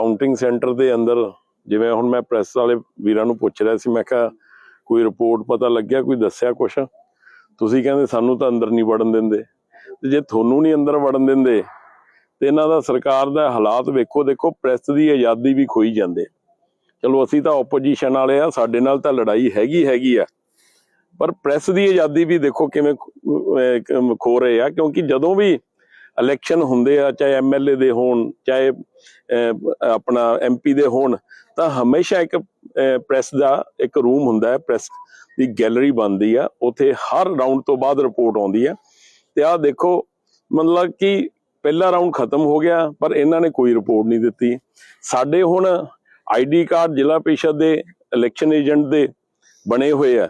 Counting centre ਦੇ ਅੰਦਰ ਜਿਵੇਂ ਹੁਣ ਮੈਂ ਪ੍ਰੈਸ ਵਾਲੇ ਵੀਰਾਂ ਨੂੰ ਪੁੱਛ ਰਿਹਾ ਸੀ, ਮੈਂ ਕਿਹਾ, ਕੋਈ ਰਿਪੋਰਟ ਪਤਾ ਲੱਗਿਆ, ਕੋਈ ਦੱਸਿਆ ਕੁਛ? ਤੁਸੀਂ ਕਹਿੰਦੇ ਸਾਨੂੰ ਤਾਂ ਅੰਦਰ ਨਹੀਂ ਵੜਨ ਦਿੰਦੇ। ਤੇ ਜੇ ਤੁਹਾਨੂੰ ਨਹੀਂ ਅੰਦਰ ਵੜਨ ਦਿੰਦੇ, ਤੇ ਇਹਨਾਂ ਦਾ ਸਰਕਾਰ ਦਾ ਹਾਲਾਤ ਵੇਖੋ, ਦੇਖੋ ਪ੍ਰੈਸ ਦੀ ਆਜ਼ਾਦੀ ਵੀ ਖੋਈ ਜਾਂਦੇ। ਚਲੋ, ਅਸੀਂ ਤਾਂ ਆਪੋਜੀਸ਼ਨ ਵਾਲੇ ਆ, ਸਾਡੇ ਨਾਲ ਤਾਂ ਲੜਾਈ ਹੈਗੀ ਹੈਗੀ ਆ। ਪਰ ਪ੍ਰੈਸ ਦੀ ਆਜ਼ਾਦੀ ਵੀ ਦੇਖੋ ਕਿਵੇਂ ਖੋ ਰਹੇ ਆ, ਕਿਉਂਕਿ ਜਦੋਂ ਵੀ ਇਲੈਕਸ਼ਨ ਹੁੰਦੇ ਆ ਚਾਹੇ ਐਮਐਲਏ ਦੇ ਹੋਣ ਚਾਹੇ ਅਹ, ਆਪਣਾ ਐਮਪੀ ਦੇ ਹੋਣ ਤਾਂ ਹਮੇਸ਼ਾ ਇੱਕ ਪ੍ਰੈਸ ਦਾ ਇੱਕ ਰੂਮ ਹੁੰਦਾ ਹੈ ਪ੍ਰੈਸ ਦੀ ਗੈਲਰੀ ਬਣਦੀ ਆ। ਉੱਥੇ ਹਰ ਰਾਉਂਡ ਤੋਂ ਬਾਅਦ ਰਿਪੋਰਟ ਆਉਂਦੀ ਆ। ਤੇ ਆਹ ਦੇਖੋ ਮਤਲਬ ਕਿ ਪਹਿਲਾ ਰਾਉਂਡ ਖਤਮ ਹੋ ਗਿਆ ਪਰ ਇਹਨਾਂ ਨੇ ਕੋਈ ਰਿਪੋਰਟ ਨਹੀਂ ਦਿੱਤੀ। ਸਾਡੇ ਹੁਣ ਆਈਡੀ ਕਾਰਡ ਜ਼ਿਲ੍ਹਾ ਪ੍ਰੀਸ਼ਦ ਦੇ ਇਲੈਕਸ਼ਨ ਏਜੰਟ ਦੇ ਬਣੇ ਹੋਏ ਆ।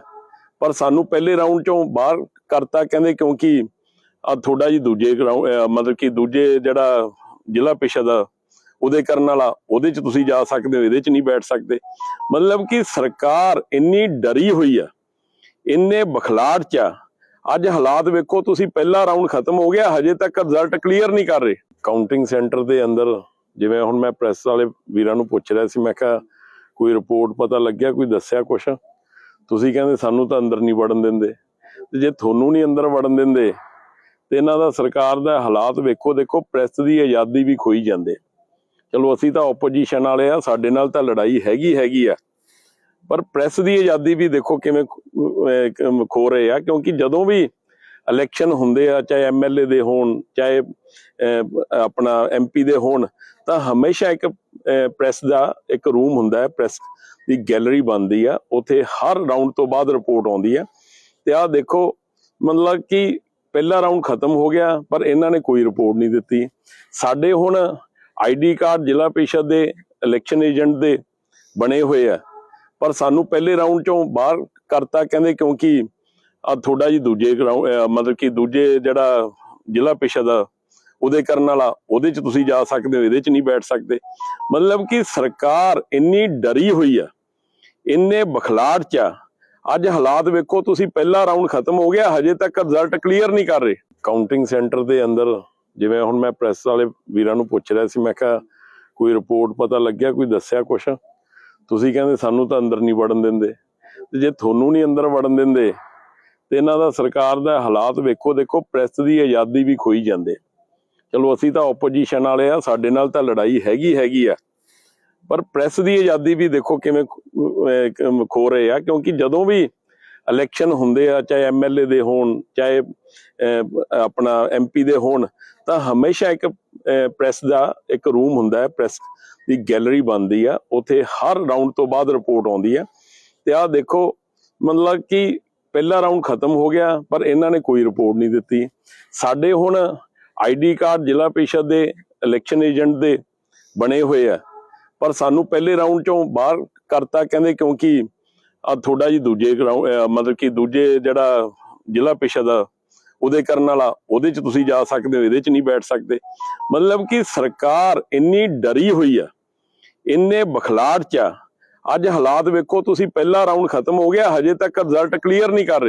ਪਰ ਸਾਨੂੰ ਪਹਿਲੇ ਰਾਉਂਡ ਚੋਂ ਬਾਹਰ ਕਰਤਾ ਕਹਿੰਦੇ ਕਿਉਂਕਿ ਆ ਥੋੜਾ ਜੀ ਦੂਜੇ ਮਤਲਬ ਕਿ ਦੂਜੇ ਜਿਹੜਾ ਜ਼ਿਲ੍ਹਾ ਪ੍ਰੀਸ਼ਦ ਆ, ਉਹਦੇ ਕਰਨ ਵਾਲਾ, ਉਹਦੇ ਚ ਤੁਸੀਂ ਜਾ ਸਕਦੇ ਹੋ, ਇਹਦੇ ਚ ਨਹੀਂ ਬੈਠ ਸਕਦੇ। ਮਤਲਬ ਕਿ ਸਰਕਾਰ ਇੰਨੀ ਡਰੀ ਹੋਈ ਆ, ਇੰਨੇ ਬਖਲਾੜ ਚ ਆ, ਅੱਜ ਹਾਲਾਤ ਵੇਖੋ, ਤੁਸੀਂ ਪਹਿਲਾ ਰਾਉਂਡ ਖਤਮ ਹੋ ਗਿਆ, ਹਜੇ ਤੱਕ ਰਿਜ਼ਲਟ ਕਲੀਅਰ ਨਹੀਂ ਕਰ ਰਹੇ। ਕਾਊਂਟਿੰਗ ਸੈਂਟਰ ਦੇ ਅੰਦਰ, ਜਿਵੇਂ ਹੁਣ ਮੈਂ ਪ੍ਰੈਸ ਵਾਲੇ ਵੀਰਾਂ ਨੂੰ ਪੁੱਛ ਰਿਹਾ ਸੀ, ਮੈਂ ਕਿਹਾ, ਕੋਈ ਰਿਪੋਰਟ ਪਤਾ ਲੱਗਿਆ, ਕੋਈ ਦੱਸਿਆ ਕੁਛ? ਤੁਸੀਂ ਕਹਿੰਦੇ, ਸਾਨੂੰ ਤਾਂ ਅੰਦਰ ਨਹੀਂ ਵੜਨ ਦਿੰਦੇ। ਤੇ ਜੇ ਤੁਹਾਨੂੰ ਨਹੀਂ ਅੰਦਰ ਵੜਨ ਦਿੰਦੇ ਤੇ ਇਹਨਾਂ ਦਾ ਸਰਕਾਰ ਦਾ ਹਾਲਾਤ ਵੇਖੋ ਦੇਖੋ ਪ੍ਰੈਸ ਦੀ ਆਜ਼ਾਦੀ ਵੀ ਖੋਈ ਜਾਂਦੇ ਚਲੋ ਅਸੀਂ ਤਾਂ ਆਪੋਜੀਸ਼ਨ ਵਾਲੇ ਆ ਸਾਡੇ ਨਾਲ ਤਾਂ ਲੜਾਈ ਹੈਗੀ ਹੈਗੀ ਆ। ਪਰ ਪ੍ਰੈਸ ਦੀ ਆਜ਼ਾਦੀ ਵੀ ਦੇਖੋ ਕਿਵੇਂ ਖੋ ਰਹੇ ਆ ਕਿਉਂਕਿ ਜਦੋਂ ਵੀ ਇਲੈਕਸ਼ਨ ਹੁੰਦੇ ਆ ਚਾਹੇ ਐਮਐਲਏ ਦੇ ਹੋਣ ਚਾਹੇ ਅਹ, ਆਪਣਾ ਐਮਪੀ ਦੇ ਹੋਣ ਤਾਂ ਹਮੇਸ਼ਾ ਇੱਕ ਪ੍ਰੈਸ ਦਾ ਇੱਕ ਰੂਮ ਹੁੰਦਾ ਹੈ ਪ੍ਰੈਸ ਦੀ ਗੈਲਰੀ ਬਣਦੀ ਆ। ਉੱਥੇ ਹਰ ਰਾਉਂਡ ਤੋਂ ਬਾਅਦ ਰਿਪੋਰਟ ਆਉਂਦੀ ਆ। ਤੇ ਆਹ ਦੇਖੋ ਮਤਲਬ ਕਿ ਪਹਿਲਾ ਰਾਉਂਡ ਖਤਮ ਹੋ ਗਿਆ ਪਰ ਇਹਨਾਂ ਨੇ ਕੋਈ ਰਿਪੋਰਟ ਨਹੀਂ ਦਿੱਤੀ। ਸਾਡੇ ਹੁਣ ਆਈਡੀ ਕਾਰਡ ਜ਼ਿਲ੍ਹਾ ਪ੍ਰੀਸ਼ਦ ਦੇ ਇਲੈਕਸ਼ਨ ਏਜੰਟ ਦੇ ਬਣੇ ਹੋਏ ਆ। ਪਰ ਸਾਨੂੰ ਪਹਿਲੇ ਰਾਉਂਡ ਚੋਂ ਬਾਹਰ ਕਰਤਾ ਕਹਿੰਦੇ ਕਿਉਂਕਿ ਆ ਥੋੜਾ ਜੀ ਦੂਜੇ ground, ਮਤਲਬ ਕਿ ਦੂਜੇ ਜਿਹੜਾ ਜ਼ਿਲ੍ਹਾ ਪ੍ਰੀਸ਼ਦ ਆ ਉਹਦੇ ਕਰਨ ਵਾਲਾ ਉਹਦੇ ਚ ਤੁਸੀਂ ਜਾ ਸਕਦੇ ਹੋ ਇਹਦੇ ਚ ਨਹੀਂ ਬੈਠ ਸਕਦੇ। ਮਤਲਬ ਕਿ ਸਰਕਾਰ ਇੰਨੀ ਡਰੀ ਹੋਈ ਆ ਇੰਨੇ ਬਖਲਾਟ ਚ ਆ ਅੱਜ ਹਾਲਾਤ ਵੇਖੋ, ਤੁਸੀਂ ਪਹਿਲਾ ਰਾਉਂਡ ਖਤਮ ਹੋ ਗਿਆ, ਹਜੇ ਤੱਕ ਰਿਜ਼ਲਟ ਕਲੀਅਰ ਨਹੀਂ ਕਰ ਰਹੇ। ਕਾਊਂਟਿੰਗ ਸੈਂਟਰ ਦੇ ਅੰਦਰ, ਜਿਵੇਂ ਹੁਣ ਮੈਂ ਪ੍ਰੈਸ ਵਾਲੇ ਵੀਰਾਂ ਨੂੰ ਪੁੱਛ ਰਿਹਾ ਸੀ, ਮੈਂ ਕਿਹਾ, ਕੋਈ ਰਿਪੋਰਟ ਪਤਾ ਲੱਗਿਆ, ਕੋਈ ਦੱਸਿਆ ਕੁਛ? ਤੁਸੀਂ ਕਹਿੰਦੇ, ਸਾਨੂੰ ਤਾਂ ਅੰਦਰ ਨਹੀਂ ਵੜਨ ਦਿੰਦੇ। ਤੇ ਜੇ ਤੁਹਾਨੂੰ ਨਹੀਂ ਅੰਦਰ ਵੜਨ ਦਿੰਦੇ, ਤੇ ਇਹਨਾਂ ਦਾ ਸਰਕਾਰ ਦਾ ਹਾਲਾਤ ਵੇਖੋ, ਦੇਖੋ ਪ੍ਰੈਸ ਦੀ ਆਜ਼ਾਦੀ ਵੀ ਖੋਈ ਜਾਂਦੇ। ਚਲੋ, ਅਸੀਂ ਤਾਂ ਆਪੋਜੀਸ਼ਨ ਵਾਲੇ ਆ, ਸਾਡੇ ਨਾਲ ਤਾਂ ਲੜਾਈ ਹੈਗੀ ਹੈਗੀ ਆ। ਪਰ ਪ੍ਰੈਸ ਦੀ ਆਜ਼ਾਦੀ ਵੀ ਦੇਖੋ ਕਿਵੇਂ ਖੋ ਰਹੇ ਆ ਕਿਉਂਕਿ ਜਦੋਂ ਵੀ ਇਲੈਕਸ਼ਨ ਹੁੰਦੇ ਆ ਚਾਹੇ ਐਮਐਲਏ ਦੇ ਹੋਣ ਚਾਹੇ ਅਹ, ਆਪਣਾ ਐਮਪੀ ਦੇ ਹੋਣ ਤਾਂ ਹਮੇਸ਼ਾ ਇੱਕ ਪ੍ਰੈਸ ਦਾ ਇੱਕ ਰੂਮ ਹੁੰਦਾ ਹੈ ਪ੍ਰੈਸ ਦੀ ਗੈਲਰੀ ਬਣਦੀ ਆ। ਉੱਥੇ ਹਰ ਰਾਉਂਡ ਤੋਂ ਬਾਅਦ ਰਿਪੋਰਟ ਆਉਂਦੀ ਆ। ਤੇ ਆਹ ਦੇਖੋ ਮਤਲਬ ਕਿ ਪਹਿਲਾ ਰਾਉਂਡ ਖਤਮ ਹੋ ਗਿਆ ਪਰ ਇਹਨਾਂ ਨੇ ਕੋਈ ਰਿਪੋਰਟ ਨਹੀਂ ਦਿੱਤੀ। ਸਾਡੇ ਹੁਣ ਆਈਡੀ ਕਾਰਡ ਜ਼ਿਲ੍ਹਾ ਪਰਿਸ਼ਦ ਦੇ ਇਲੈਕਸ਼ਨ ਏਜੰਟ ਦੇ ਬਣੇ ਹੋਏ ਆ। ਪਰ ਸਾਨੂੰ ਪਹਿਲੇ ਰਾਉਂਡ ਚੋਂ ਬਾਹਰ ਕਰਤਾ ਕਹਿੰਦੇ ਕਿਉਂਕਿ ਆ ਥੋੜਾ ਜੀ ਦੂਜੇ ground, ਮਤਲਬ ਕਿ ਦੂਜੇ ਜਿਹੜਾ ਜ਼ਿਲ੍ਹਾ ਪ੍ਰੀਸ਼ਦ ਆ ਉਹਦੇ ਕਰਨ ਵਾਲਾ ਉਹਦੇ ਚ ਤੁਸੀਂ ਜਾ ਸਕਦੇ ਹੋ ਇਹਦੇ ਚ ਨਹੀਂ ਬੈਠ ਸਕਦੇ। ਮਤਲਬ ਕਿ ਸਰਕਾਰ ਇੰਨੀ ਡਰੀ ਹੋਈ ਆ ਇੰਨੇ ਬਖਲਾਟ ਚ ਆ ਅੱਜ ਹਾਲਾਤ ਵੇਖੋ ਤੁਸੀਂ ਪਹਿਲਾ ਰਾਉਂਡ ਖਤਮ ਹੋ ਗਿਆ ਹਜੇ ਤੱਕ ਰਿਜ਼ਲਟ ਕਲੀਅਰ ਨਹੀਂ ਕਰ ਰਹੇ।